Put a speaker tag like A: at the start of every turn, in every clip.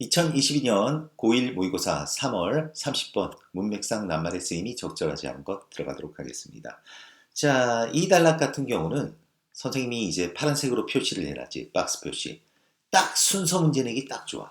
A: 2022년 고1 모의고사 3월 30번 문맥상 낱말의 쓰임이 적절하지 않은 것 들어가도록 하겠습니다. 자, 이 단락 같은 경우는 선생님이 이제 파란색으로 표시를 해놨지, 박스 표시. 딱 순서 문제 내기 딱 좋아.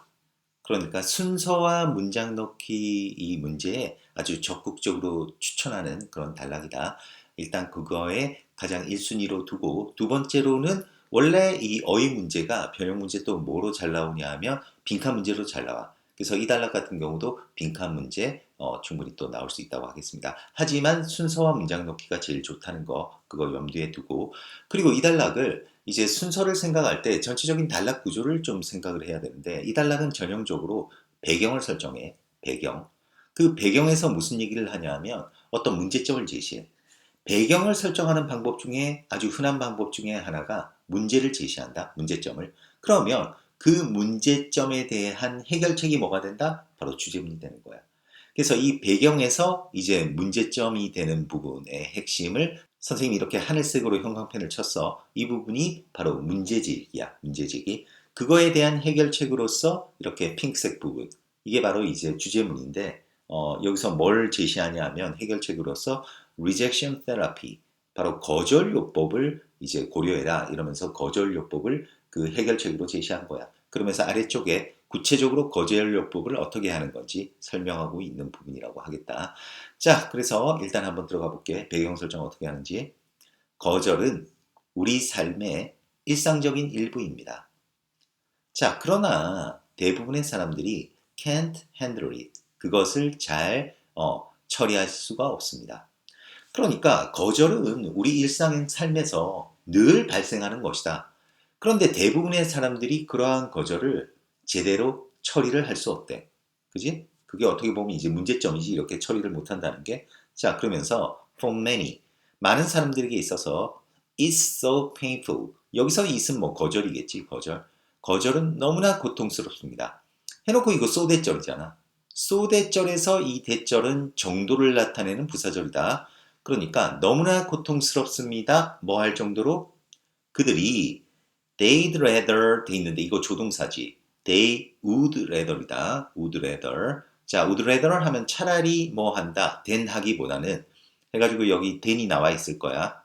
A: 그러니까 순서와 문장 넣기 이 문제에 아주 적극적으로 추천하는 그런 단락이다. 일단 그거에 가장 1순위로 두고 두 번째로는 원래 이 어휘 문제가 변형 문제 또 뭐로 잘 나오냐 하면 빈칸 문제로 잘 나와. 그래서 이 단락 같은 경우도 빈칸 문제 어, 충분히 또 나올 수 있다고 하겠습니다. 하지만 순서와 문장 넣기가 제일 좋다는 거 그거 염두에 두고 그리고 이 단락을 이제 순서를 생각할 때 전체적인 단락 구조를 좀 생각을 해야 되는데 이 단락은 전형적으로 배경을 설정해 배경 그 배경에서 무슨 얘기를 하냐 하면 어떤 문제점을 제시해 배경을 설정하는 방법 중에 아주 흔한 방법 중에 하나가 문제를 제시한다 문제점을 그러면 그 문제점에 대한 해결책이 뭐가 된다? 바로 주제문이 되는 거야. 그래서 이 배경에서 이제 문제점이 되는 부분의 핵심을 선생님이 이렇게 하늘색으로 형광펜을 쳤어. 이 부분이 바로 문제제기야. 문제제기. 그거에 대한 해결책으로서 이렇게 핑크색 부분. 이게 바로 이제 주제문인데 어, 여기서 뭘 제시하냐 하면 해결책으로서 rejection therapy. 바로 거절요법을 이제 고려해라 이러면서 거절요법을 그 해결책으로 제시한 거야. 그러면서 아래쪽에 구체적으로 거절요법을 어떻게 하는 건지 설명하고 있는 부분이라고 하겠다. 자, 그래서 일단 한번 들어가 볼게. 배경 설정 어떻게 하는지. 거절은 우리 삶의 일상적인 일부입니다. 자, 그러나 대부분의 사람들이 can't handle it. 그것을 잘 어, 처리할 수가 없습니다. 그러니까 거절은 우리 일상 삶에서 늘 발생하는 것이다. 그런데 대부분의 사람들이 그러한 거절을 제대로 처리를 할 수 없대. 그지? 그게 어떻게 보면 이제 문제점이지 이렇게 처리를 못한다는 게. 자, 그러면서 for many 많은 사람들에게 있어서 it's so painful. 여기서 it은 뭐 거절이겠지, 거절. 거절은 너무나 고통스럽습니다. 해놓고 이거 so 대절이잖아. so 대절에서 이 대절은 정도를 나타내는 부사절이다. 그러니까 너무나 고통스럽습니다. 뭐 할 정도로 그들이 they'd rather 돼 있는데 이거 조동사지. they would rather이다. would rather. 자, would rather 하면 차라리 뭐 한다. than 하기보다는 해가지고 여기 than이 나와 있을 거야.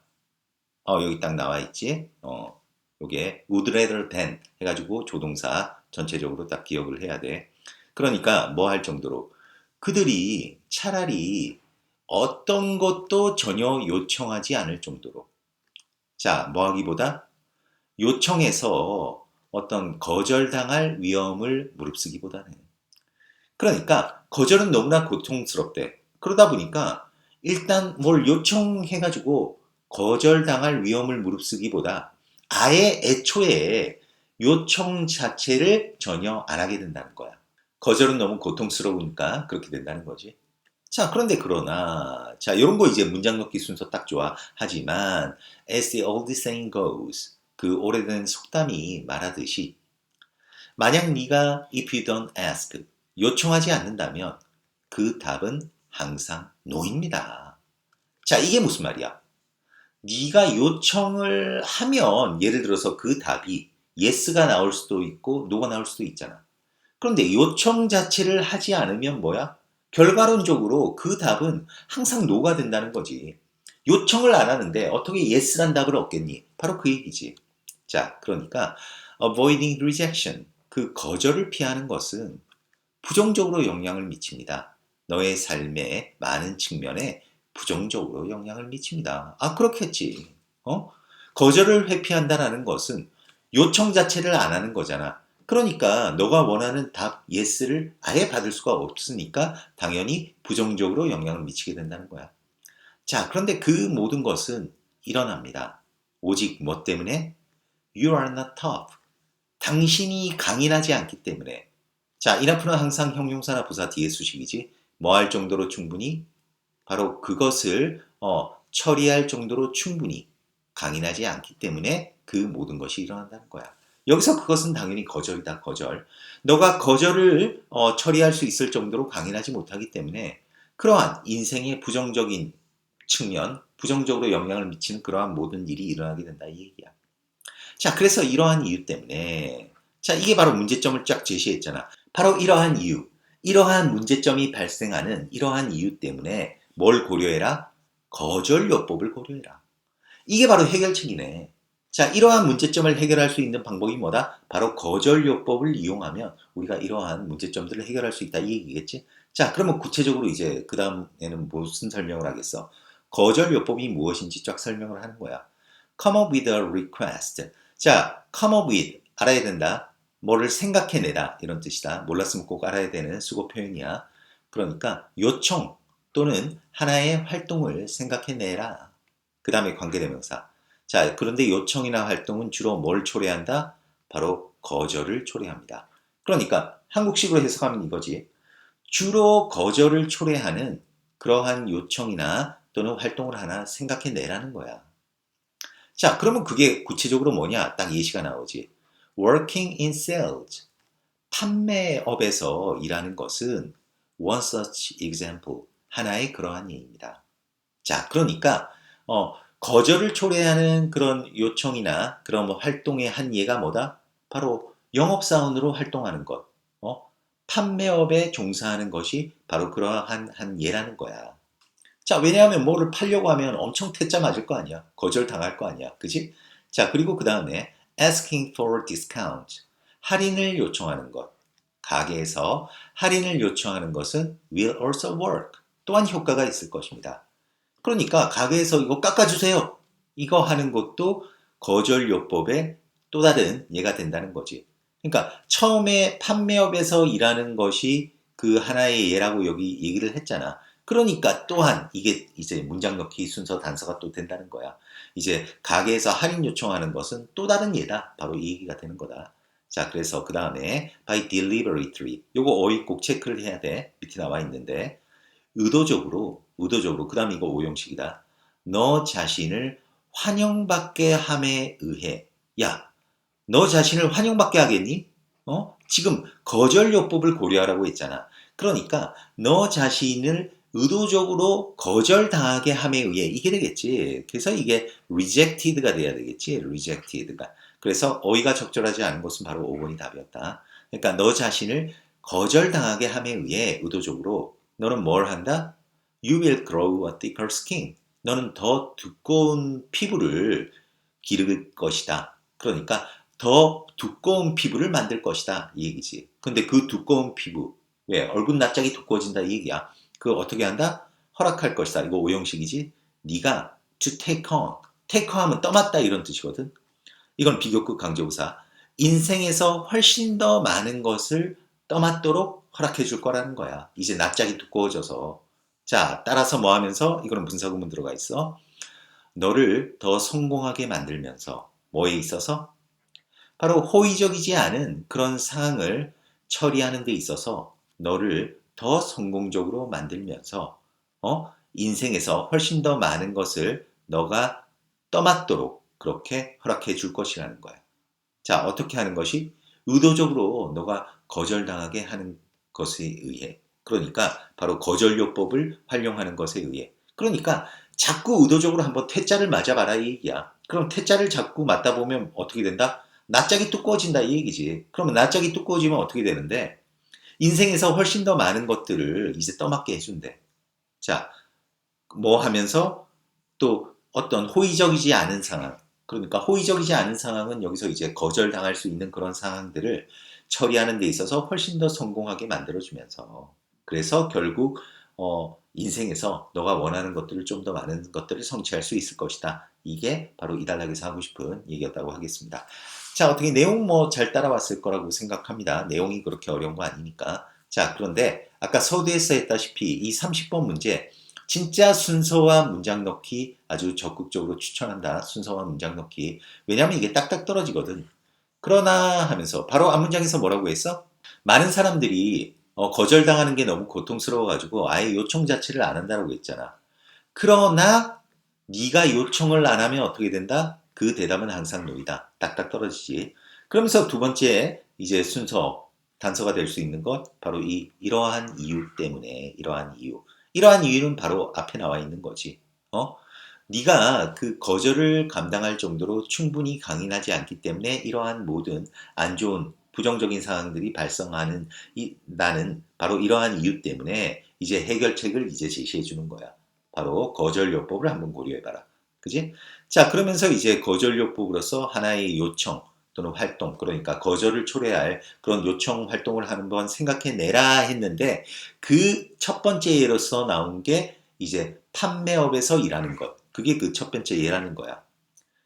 A: 어, 여기 딱 나와 있지. 어, 요게 would rather than 해가지고 조동사 전체적으로 딱 기억을 해야 돼. 그러니까 뭐 할 정도로 그들이 차라리 어떤 것도 전혀 요청하지 않을 정도로 자, 뭐 하기보다 요청해서 어떤 거절당할 위험을 무릅쓰기보다는 그러니까 거절은 너무나 고통스럽대. 그러다 보니까 일단 뭘 요청해가지고 거절당할 위험을 무릅쓰기보다 아예 애초에 요청 자체를 전혀 안 하게 된다는 거야. 거절은 너무 고통스러우니까 그렇게 된다는 거지. 자, 그런데 그러나, 자, 이런 거 이제 문장 넣기 순서 딱 좋아. 하지만, as the old saying goes, 그 오래된 속담이 말하듯이, 만약 네가 if you don't ask, 요청하지 않는다면 그 답은 항상 no입니다. 자, 이게 무슨 말이야? 네가 요청을 하면 예를 들어서 그 답이 yes가 나올 수도 있고 no가 나올 수도 있잖아. 그런데 요청 자체를 하지 않으면 뭐야? 결과론적으로 그 답은 항상 노가 된다는 거지. 요청을 안 하는데 어떻게 yes란 답을 얻겠니? 바로 그 얘기지. 자, 그러니까 avoiding rejection, 그 거절을 피하는 것은 부정적으로 영향을 미칩니다. 너의 삶의 많은 측면에 부정적으로 영향을 미칩니다. 아, 그렇겠지. 어? 거절을 회피한다라는 것은 요청 자체를 안 하는 거잖아. 그러니까 너가 원하는 답 yes를 아예 받을 수가 없으니까 당연히 부정적으로 영향을 미치게 된다는 거야. 자, 그런데 그 모든 것은 일어납니다. 오직 뭐 때문에? You are not tough. 당신이 강인하지 않기 때문에. 자, 이나프는 항상 형용사나 부사 뒤에 수식이지. 뭐 할 정도로 충분히? 바로 그것을 어, 처리할 정도로 충분히 강인하지 않기 때문에 그 모든 것이 일어난다는 거야. 여기서 그것은 당연히 거절이다, 거절. 너가 거절을 어, 처리할 수 있을 정도로 강인하지 못하기 때문에 그러한 인생의 부정적인 측면, 부정적으로 영향을 미치는 그러한 모든 일이 일어나게 된다, 이 얘기야. 자, 그래서 이러한 이유 때문에 자, 이게 바로 문제점을 쫙 제시했잖아. 바로 이러한 이유, 이러한 문제점이 발생하는 이러한 이유 때문에 뭘 고려해라? 거절요법을 고려해라. 이게 바로 해결책이네. 자, 이러한 문제점을 해결할 수 있는 방법이 뭐다? 바로 거절요법을 이용하면 우리가 이러한 문제점들을 해결할 수 있다. 이 얘기겠지? 자, 그러면 구체적으로 이제 그 다음에는 무슨 설명을 하겠어? 거절요법이 무엇인지 쫙 설명을 하는 거야. come up with a request. 자, come up with 알아야 된다. 뭐를 생각해내다 이런 뜻이다. 몰랐으면 꼭 알아야 되는 수고 표현이야. 그러니까 요청 또는 하나의 활동을 생각해내라. 그 다음에 관계대명사. 자, 그런데 요청이나 활동은 주로 뭘 초래한다? 바로 거절을 초래합니다. 그러니까 한국식으로 해석하면 이거지. 주로 거절을 초래하는 그러한 요청이나 또는 활동을 하나 생각해내라는 거야. 자, 그러면 그게 구체적으로 뭐냐? 딱 예시가 나오지. Working in sales. 판매업에서 일하는 것은 one such example. 하나의 그러한 예입니다. 자, 그러니까 어, 거절을 초래하는 그런 요청이나 그런 뭐 활동의 한 예가 뭐다? 바로 영업사원으로 활동하는 것. 어? 판매업에 종사하는 것이 바로 그러한 한 예라는 거야. 자, 왜냐하면 뭐를 팔려고 하면 엄청 퇴짜 맞을 거 아니야. 거절 당할 거 아니야. 그지? 자, 그리고 그 다음에 asking for discount. 할인을 요청하는 것. 가게에서 할인을 요청하는 것은 will also work. 또한 효과가 있을 것입니다. 그러니까 가게에서 이거 깎아주세요. 이거 하는 것도 거절요법의 또 다른 예가 된다는 거지. 그러니까 처음에 판매업에서 일하는 것이 그 하나의 예라고 여기 얘기를 했잖아. 그러니까 또한 이게 이제 문장 넣기 순서 단서가 또 된다는 거야. 이제 가게에서 할인 요청하는 것은 또 다른 예다. 바로 이 얘기가 되는 거다. 자, 그래서 그 다음에 by deliberately 요거 어휘 꼭 체크를 해야 돼. 밑에 나와 있는데 의도적으로 의도적으로 그 다음 이거 오형식이다. 너 자신을 환영받게 함에 의해 야, 너 자신을 환영받게 하겠니? 어? 지금 거절요법을 고려하라고 했잖아. 그러니까 너 자신을 의도적으로 거절당하게 함에 의해 이게 되겠지. 그래서 이게 rejected가 돼야 되겠지. rejected가. 그래서 어휘가 적절하지 않은 것은 바로 5번이 답이었다. 그러니까 너 자신을 거절당하게 함에 의해 의도적으로 너는 뭘 한다? You will grow a thicker skin. 너는 더 두꺼운 피부를 기를 것이다. 그러니까 더 두꺼운 피부를 만들 것이다. 이 얘기지. 근데 그 두꺼운 피부, 왜? 얼굴 납작이 두꺼워진다 이 얘기야. 그 어떻게 한다? 허락할 것이다. 이거 오형식이지. 네가 to take on. take 하면 떠맡다 이런 뜻이거든. 이건 비교급 강조부사. 인생에서 훨씬 더 많은 것을 떠맡도록 허락해 줄 거라는 거야. 이제 납작이 두꺼워져서. 자, 따라서 뭐 하면서 이거는 분사 구문 들어가 있어. 너를 더 성공하게 만들면서 뭐에 있어서 바로 호의적이지 않은 그런 상황을 처리하는 데 있어서 너를 더 성공적으로 만들면서 어? 인생에서 훨씬 더 많은 것을 너가 떠맡도록 그렇게 허락해 줄 것이라는 거야. 자, 어떻게 하는 것이? 의도적으로 너가 거절당하게 하는 것에 의해. 그러니까 바로 거절요법을 활용하는 것에 의해. 그러니까 자꾸 의도적으로 한번 퇴짜를 맞아봐라 이 얘기야. 그럼 퇴짜를 자꾸 맞다 보면 어떻게 된다? 낯짝이 두꺼워진다 이 얘기지. 그러면 낯짝이 두꺼워지면 어떻게 되는데? 인생에서 훨씬 더 많은 것들을 이제 떠맡게 해준대. 자, 뭐 하면서 또 어떤 호의적이지 않은 상황. 그러니까 호의적이지 않은 상황은 여기서 이제 거절당할 수 있는 그런 상황들을 처리하는 데 있어서 훨씬 더 성공하게 만들어주면서 그래서 결국 어, 인생에서 너가 원하는 것들을 좀 더 많은 것들을 성취할 수 있을 것이다. 이게 바로 이달락에서 하고 싶은 얘기였다고 하겠습니다. 자, 어떻게 내용 뭐 잘 따라왔을 거라고 생각합니다. 내용이 그렇게 어려운 거 아니니까. 자, 그런데 아까 서두에서 했다시피 이 30번 문제 진짜 순서와 문장 넣기 아주 적극적으로 추천한다. 순서와 문장 넣기. 왜냐하면 이게 딱딱 떨어지거든. 그러나 하면서 바로 앞 문장에서 뭐라고 했어? 많은 사람들이 어, 거절당하는 게 너무 고통스러워가지고 아예 요청 자체를 안 한다고 했잖아. 그러나 네가 요청을 안 하면 어떻게 된다? 그 대답은 항상 노이다. 딱딱 떨어지지. 그러면서 두 번째 이제 순서 단서가 될 수 있는 것 바로 이 이러한 이유 때문에 이러한 이유. 이러한 이유는 바로 앞에 나와 있는 거지. 어? 네가 그 거절을 감당할 정도로 충분히 강인하지 않기 때문에 이러한 모든 안 좋은 부정적인 상황들이 발생하는 이, 나는 바로 이러한 이유 때문에 이제 해결책을 이제 제시해 주는 거야. 바로 거절요법을 한번 고려해봐라. 그지? 자, 그러면서 이제 거절요법으로서 하나의 요청 또는 활동, 그러니까 거절을 초래할 그런 요청 활동을 한번 생각해내라 했는데 그 첫 번째 예로서 나온 게 이제 판매업에서 일하는 것. 그게 그 첫 번째 예라는 거야.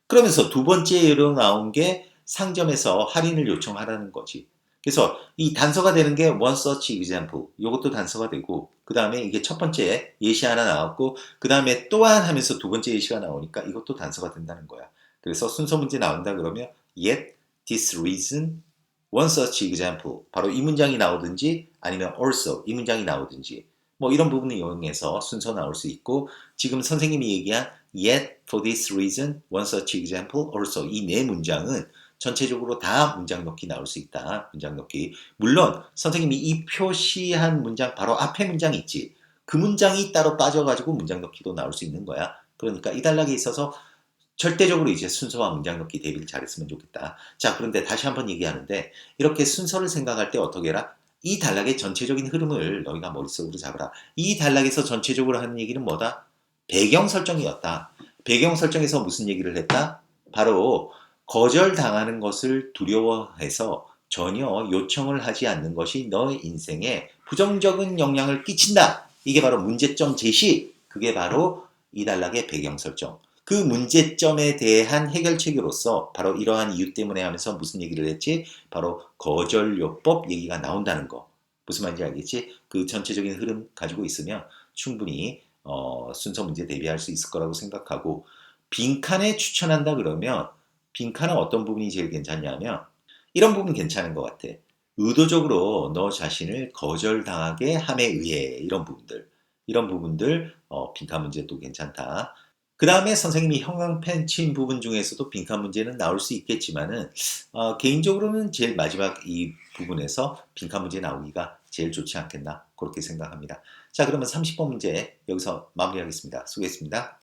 A: 그러면서 두 번째 예로 나온 게 상점에서 할인을 요청하라는 거지. 그래서 이 단서가 되는 게 one such example. 이것도 단서가 되고, 그 다음에 이게 첫 번째 예시 하나 나왔고, 그 다음에 또한 하면서 두 번째 예시가 나오니까 이것도 단서가 된다는 거야. 그래서 순서 문제 나온다 그러면 yet this reason one such example. 바로 이 문장이 나오든지 아니면 also 이 문장이 나오든지 뭐 이런 부분을 이용해서 순서 나올 수 있고 지금 선생님이 얘기한 yet for this reason one such example also 이 네 문장은 전체적으로 다 문장 넣기 나올 수 있다. 문장 넣기. 물론 선생님이 이 표시한 문장 바로 앞에 문장 있지. 그 문장이 따로 빠져가지고 문장 넣기도 나올 수 있는 거야. 그러니까 이 단락에 있어서 절대적으로 이제 순서와 문장 넣기 대비를 잘했으면 좋겠다. 자, 그런데 다시 한번 얘기하는데 이렇게 순서를 생각할 때 어떻게 해라? 이 단락의 전체적인 흐름을 너희가 머릿속으로 잡아라. 이 단락에서 전체적으로 하는 얘기는 뭐다? 배경 설정이었다. 배경 설정에서 무슨 얘기를 했다? 바로 거절당하는 것을 두려워해서 전혀 요청을 하지 않는 것이 너의 인생에 부정적인 영향을 끼친다. 이게 바로 문제점 제시. 그게 바로 이 단락의 배경 설정. 그 문제점에 대한 해결책으로서 바로 이러한 이유 때문에 하면서 무슨 얘기를 했지? 바로 거절요법 얘기가 나온다는 거. 무슨 말인지 알겠지? 그 전체적인 흐름 가지고 있으면 충분히 어, 순서 문제 대비할 수 있을 거라고 생각하고 빈칸에 추천한다 그러면 빈칸은 어떤 부분이 제일 괜찮냐면 이런 부분 괜찮은 것 같아. 의도적으로 너 자신을 거절당하게 함에 의해 이런 부분들 이런 부분들 어, 빈칸 문제도 괜찮다. 그 다음에 선생님이 형광펜 친 부분 중에서도 빈칸 문제는 나올 수 있겠지만은 어, 개인적으로는 제일 마지막 이 부분에서 빈칸 문제 나오기가 제일 좋지 않겠나 그렇게 생각합니다. 자 그러면 30번 문제 여기서 마무리하겠습니다. 수고했습니다.